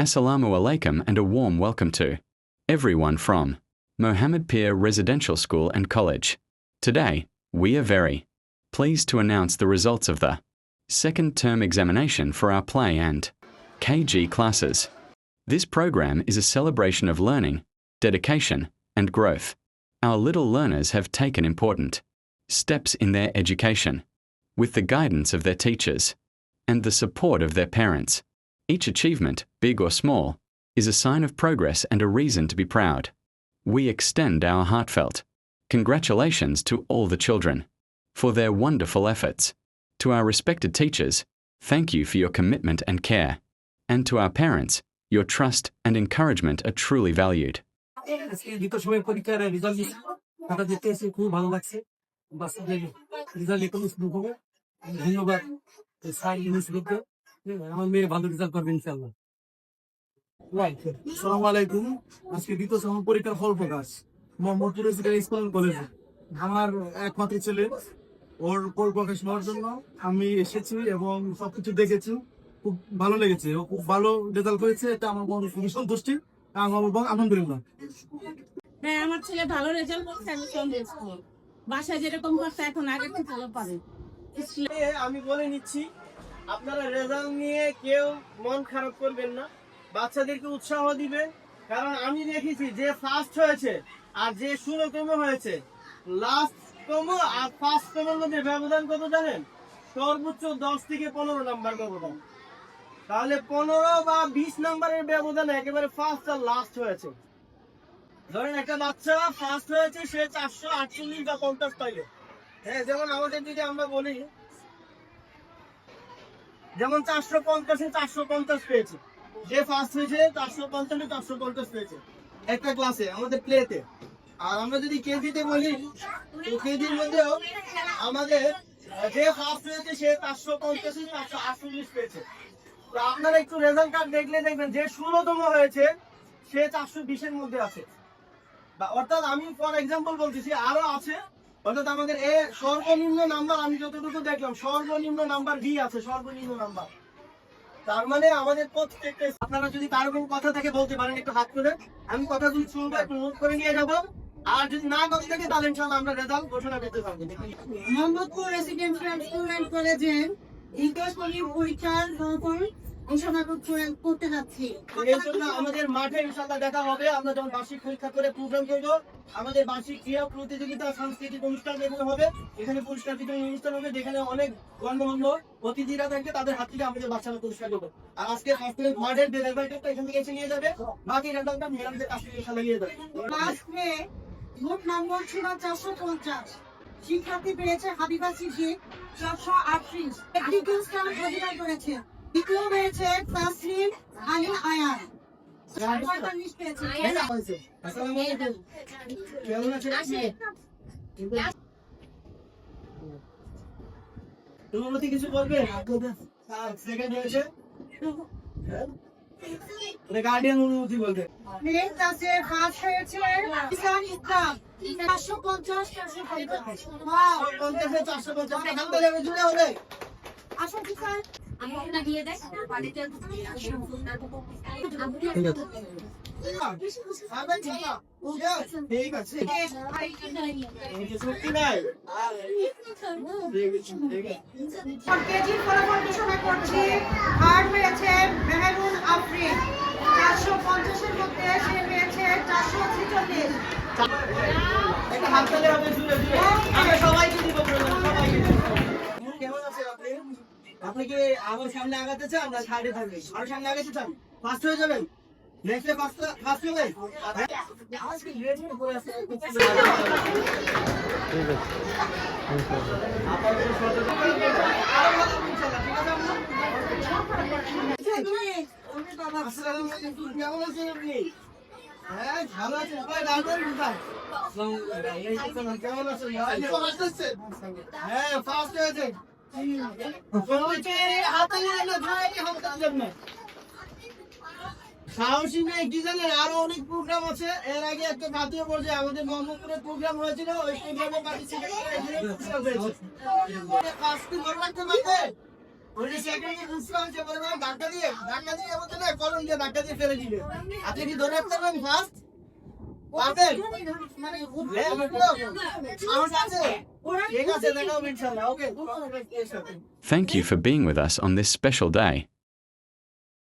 Assalamu alaikum and a warm welcome to everyone from Mohammed Pir Residential School and College. Today, we are very pleased to announce the results of the second term examination for our play and KG classes. This program is a celebration of learning, dedication, and growth. Our little learners have taken important steps in their education with the guidance of their teachers and the support of their parents. Each achievement, big or small, is a sign of progress and a reason to be proud. We extend our heartfelt congratulations to all the children for their wonderful efforts. To our respected teachers, thank you for your commitment and care. And to our parents, your trust and encouragement are truly valued. আজকে দ্বিতীয় সময় পরীক্ষার result দিচ্ছে তারা দেখতে এসে খুব ভালো লাগছে বাচ্চাদের রেজাল্ট এখনো শুরু হবে ধন্যবাদ স্যার ইউনিভার্সিটিকে আমার মেয়ে ভালো রেজাল্ট করবে ইনশাল্লাহ সালাম আলাইকুম আজকে দ্বিতীয় সময় পরীক্ষার ফল প্রকাশ। মোহাম্মদপুর রেসিডেন্ট স্কুল অ্যান্ড আমার একমাত্র ছেলে ওর ফল প্রকাশ হওয়ার জন্য আমি এসেছি এবং সবকিছু দেখেছি। খুব ভালো লেগেছে ও খুব ভালো রেজাল্ট করেছে এটা আমার মনে খুবই সন্তুষ্টি। আমার এবং আলহামদুলিল্লাহ। হ্যাঁ আমার ছেলে ভালো রেজাল্ট করছে আমি সন্তুষ্ট বাসায় যেরকম করছে এখন আগের থেকে ভালো পারে আমি বলে নিচ্ছি আপনারা রেজাল্ট নিয়ে কেউ মন খারাপ করবেন না। বাচ্চাদেরকে উৎসাহ দিবেন কারণ আমি দেখেছি যে ফার্স্ট হয়েছে আর যে ষোলোতম হয়েছে লাস্ট লাস্টতম আর ফার্স্ট ফার্স্টতমের মধ্যে ব্যবধান কত জানেন? সর্বোচ্চ দশ থেকে পনেরো নাম্বার ব্যবধান। তাহলে পনেরো বা বিশ নাম্বারের ব্যবধান একেবারে ফার্স্ট আর লাস্ট হয়েছে। ধরেন একটা বাচ্চা ফার্স্ট হয়েছে, সে চারশো আটচল্লিশ বা পঞ্চাশ পাইলো। হ্যাঁ যেমন আমাদের যদি আমরা বলি যেমন চারশো পঞ্চাশে চারশো পঞ্চাশ পেয়েছে। যে ফার্স্ট হয়েছে, চারশো পঞ্চাশে চারশো পঞ্চাশ পেয়েছে। একটা ক্লাসে আমাদের প্লেতে আর আমরা যদি কেজিতে বলি কেজির মধ্যেও আমাদের যে ফার্স্ট হয়েছে, সে চারশো পঞ্চাশে চারশো আটচল্লিশ পেয়েছে। তো আপনারা একটু রেজাল্ট কার্ড দেখলে দেখবেন, যে ষোলোতম হয়েছে, সে চারশো বিশের মধ্যে আছে। বা অর্থাৎ আমি ফর এক্সাম্পল বলতেছি, আরও আছে অর্থাৎ আমাদের এ সর্বনিম্ন নাম্বার, আমি যতটুকু দেখলাম, সর্বনিম্ন নাম্বার ভি আছে, সর্বনিম্ন নাম্বার। তার মানে আমাদের প্রত্যেকটা আপনারা যদি কারও কোনো কথা থেকে বলতে পারেন, একটু হাত করে আমি কথাগুলো শুনব, একটু নোট করে নিয়ে যাব। আর যদি না কথা থাকে, তাহলে ইনশাআল্লাহ আমরা রেজাল্ট ঘোষণা করতে পারব। মোহাম্মদপুর রেসিডেন্সিয়াল অ্যান্ড কলেজে ইন্টার পরীক্ষার ফলাফল করতে- করতে যাচ্ছি। এর জন্য আমাদের মাঠে ইনশাআল্লাহ দেখা হবে। আমরা যখন বার্ষিক পরীক্ষা করে প্রোগ্রাম করব আমাদের বার্ষিক ক্রীড়া প্রতিযোগিতা সাংস্কৃতিক অনুষ্ঠান এগুলো হবে এখানে পুরস্কার বিতরণ অনুষ্ঠান হবে যেখানে অনেক গণ্যমান্য অতিথিরা থাকবে তাদের হাত থেকে আমাদের বাচ্চারা পুরস্কার দেবো আর আজকে হাসপাতাল মাঠের রেজাল্টটা এখান থেকে এসে নিয়ে যাবে। বাকি রেজাল্টটা ম্যাডামদের কাছ থেকে ইনশাআল্লাহ নিয়ে যাবে। ক্লাসে মোট নম্বর ছিল চারশো পঞ্চাশ। শিক্ষার্থী পেয়েছে হাবিবা সিদ্দিক চারশো আটত্রিশ। করেছে। দ্বিতীয় হয়েছে তাসলিম আলী আয়ান। তুমি কিছু বলবে? সেকেন্ড হয়েছে। গার্ডিয়ান অনুমতি বলবে। মেয়ে ক্লাসে ফার্স্ট হয়েছে ইসলাম ইসলাম। চারশো পঞ্চাশ চারশো পঞ্চাশ। পঞ্চাশে চারশো পঞ্চাশ। এখান জুড়ে হবে আসুন স্যার? ঠিক আছে। সত্যি নাই। ঠিক আছে কেজির ফলাফল ঘোষণা করছি। থার্ড হয়েছে মেহরুন আফরিন। চারশো পঞ্চাশের মধ্যে সে পেয়েছে চারশো ছেচল্লিশ। একটা হাত তালে হবে জুড়ে জুড়ে। আমরা সবাইকে দিব সবাইকে কেমন আছেন আপনি? আপনি কি আমার সামনে আগাতে চান না সাইডে থাকবেন আর সামনে আগাতে চান ফার্স্ট হয়ে যাবেন নেক্সটে ফার্স্ট ফার্স্ট হবেন হয়ে ঠিক আছে আছেন? হ্যাঁ, ভালো কোথায়? কেমন আছেন হ্যাঁ, first হয়েছে। সাহসী কি জানেন আরও অনেক প্রোগ্রাম আছে। এর আগে একটা জাতীয় পর্যায়ে আমাদের মোহাম্মদপুরে প্রোগ্রাম হয়েছিল, ওই প্রোগ্রামে ধাক্কা দিয়ে ধাক্কা দিয়ে আমাদের কলম দিয়ে ধাক্কা দিয়ে ফেলে দিলে আপনি কি ধরে রাখতে পারবেন first Thank you for being with us on this special day.